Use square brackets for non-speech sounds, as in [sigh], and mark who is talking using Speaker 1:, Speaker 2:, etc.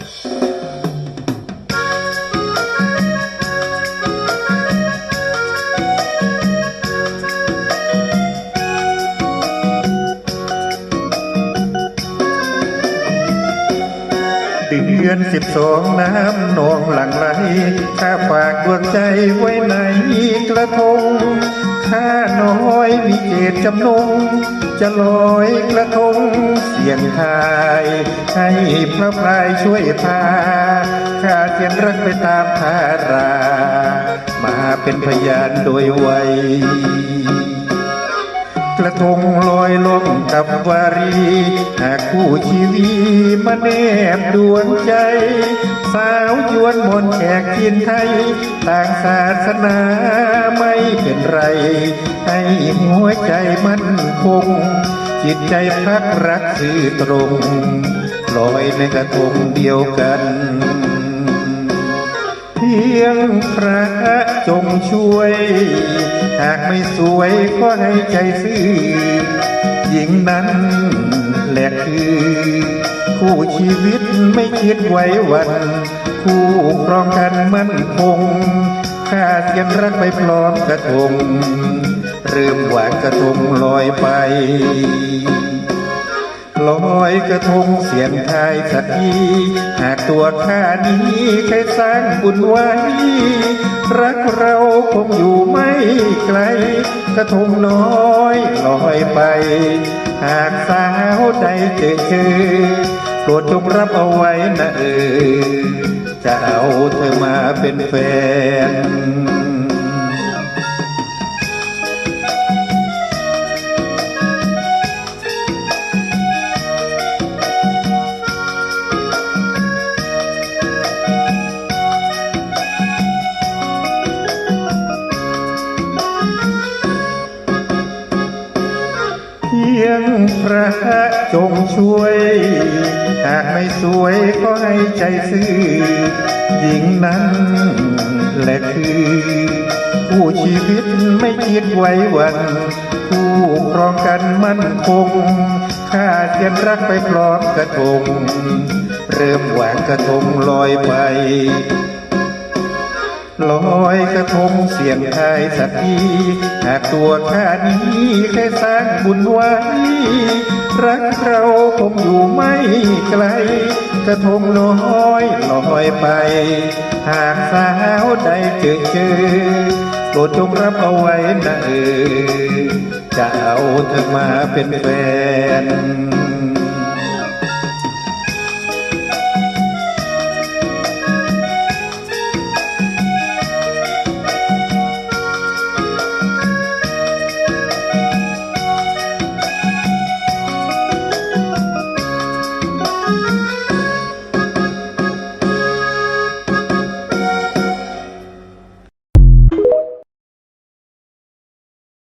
Speaker 1: Thank [laughs] you. เดือนสิบสองน้ำนองหลั่งไหลข้าฝากดวงใจไว้ในกระทงข้าน้อยมีเจตจำนง จะลอยกระทงเสียงทาย ให้พระพรายช่วยพาข้าเทียนรักไปตามทารา มาเป็นพยานโดยไว กระทงลอยลงกับวารีหากคู่ชีวีมาแนบดวงใจ สาวยวนมนแขกจีนไทย ต่างศาสนาไม่เป็นไร ให้หัวใจมั่นคง จิตใจพักรักสื่อตรงลอยในกระทงเดียวกัน พียงพระจงช่วย หากไม่สวยก็ให้ใจซื่อหญิงนั้นแหละคือ คู่ชีวิตไม่คิดไว้วัน คู่ครองกันมั่นคงข้าเสียนรักไปพร้อมกระทงเริ่มหวานกระทงลอยไป ลอยกระทงเสียงทายสักทีหากตัวข้านี้เคยสร้างบุญไว้ รักเราคงอยู่ไม่ไกล กระทงน้อยลอยไป หากสาวใดเจอเจอโปรดจงรับเอาไว้นะเออจะเอาเธอมาเป็นแฟน งพระจงช่วย หากไม่สวยก็ให้ใจซื่อหญิงนั้นแหละคือผู้ชีวิตไม่คิดไว้วันผู้ครองกันมั่นคงข้าเทียนรักไปพร้อมกระทง เริ่มหวานกระทงลอยไป ลอยกระทงเสียงทายสักทีหากตัวข้านี้เคยสร้างบุญไว้รักเราคงอยู่ไม่ไกล กระทงน้อยลอยไป หากสาวใดเจอเจอโปรดจงรับเอาไว้นะเออจะเอาเธอมาเป็นแฟน